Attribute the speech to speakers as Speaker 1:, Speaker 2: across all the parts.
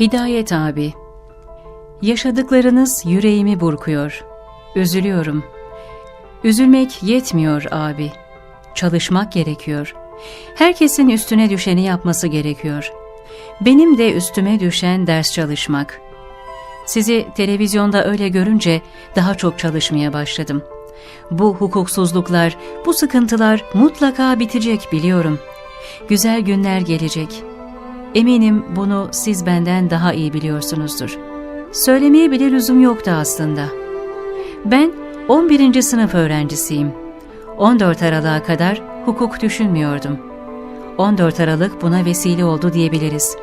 Speaker 1: Hidayet abi. Yaşadıklarınız yüreğimi burkuyor. Üzülüyorum. Üzülmek yetmiyor abi. Çalışmak gerekiyor. Herkesin üstüne düşeni yapması gerekiyor. Benim de üstüme düşen ders çalışmak. Sizi televizyonda öyle görünce daha çok çalışmaya başladım. Bu hukuksuzluklar, bu sıkıntılar mutlaka bitecek biliyorum. Güzel günler gelecek. Eminim bunu siz benden daha iyi biliyorsunuzdur. Söylemeye bile lüzum yoktu aslında. Ben 11. sınıf öğrencisiyim. 14 Aralık'a kadar hukuk düşünmüyordum. 14 Aralık buna vesile oldu diyebiliriz.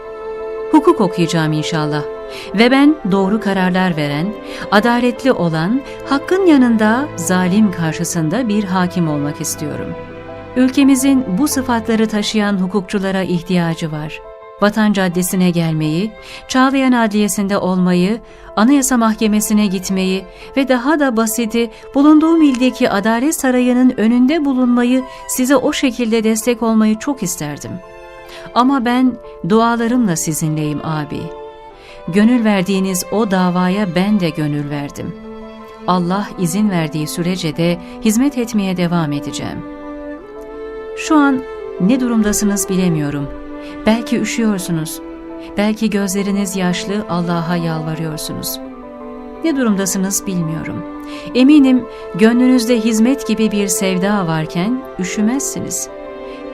Speaker 1: Hukuk okuyacağım inşallah. Ve ben doğru kararlar veren, adaletli olan, hakkın yanında zalim karşısında bir hakim olmak istiyorum. Ülkemizin bu sıfatları taşıyan hukukçulara ihtiyacı var. Vatan Caddesi'ne gelmeyi, Çağlayan Adliyesi'nde olmayı, Anayasa Mahkemesi'ne gitmeyi ve daha da basiti bulunduğum ildeki Adalet Sarayı'nın önünde bulunmayı, size o şekilde destek olmayı çok isterdim. Ama ben dualarımla sizinleyim abi. Gönül verdiğiniz o davaya ben de gönül verdim. Allah izin verdiği sürece de hizmet etmeye devam edeceğim. Şu an ne durumdasınız bilemiyorum. Belki üşüyorsunuz. Belki gözleriniz yaşlı Allah'a yalvarıyorsunuz. Ne durumdasınız bilmiyorum. Eminim gönlünüzde hizmet gibi bir sevda varken üşümezsiniz.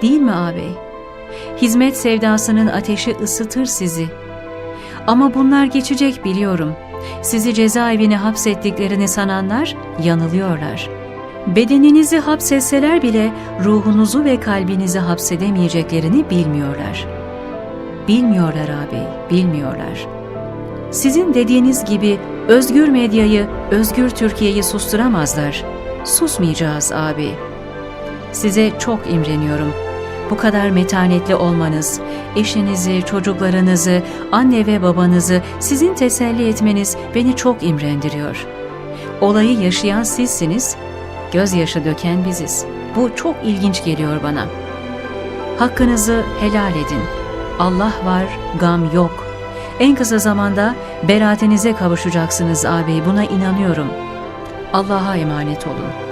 Speaker 1: Değil mi ağabey? Hizmet sevdasının ateşi ısıtır sizi. Ama bunlar geçecek biliyorum. Sizi cezaevine hapsettiklerini sananlar yanılıyorlar. Bedeninizi hapsetseler bile ruhunuzu ve kalbinizi hapsedemeyeceklerini bilmiyorlar. Bilmiyorlar abi, bilmiyorlar. Sizin dediğiniz gibi özgür medyayı, özgür Türkiye'yi susturamazlar. Susmayacağız abi. Size çok imreniyorum. Bu kadar metanetli olmanız, eşinizi, çocuklarınızı, anne ve babanızı sizin teselli etmeniz beni çok imrendiriyor. Olayı yaşayan sizsiniz, gözyaşı döken biziz. Bu çok ilginç geliyor bana. Hakkınızı helal edin. Allah var, gam yok. En kısa zamanda beraatinize kavuşacaksınız ağabey, buna inanıyorum. Allah'a emanet olun.''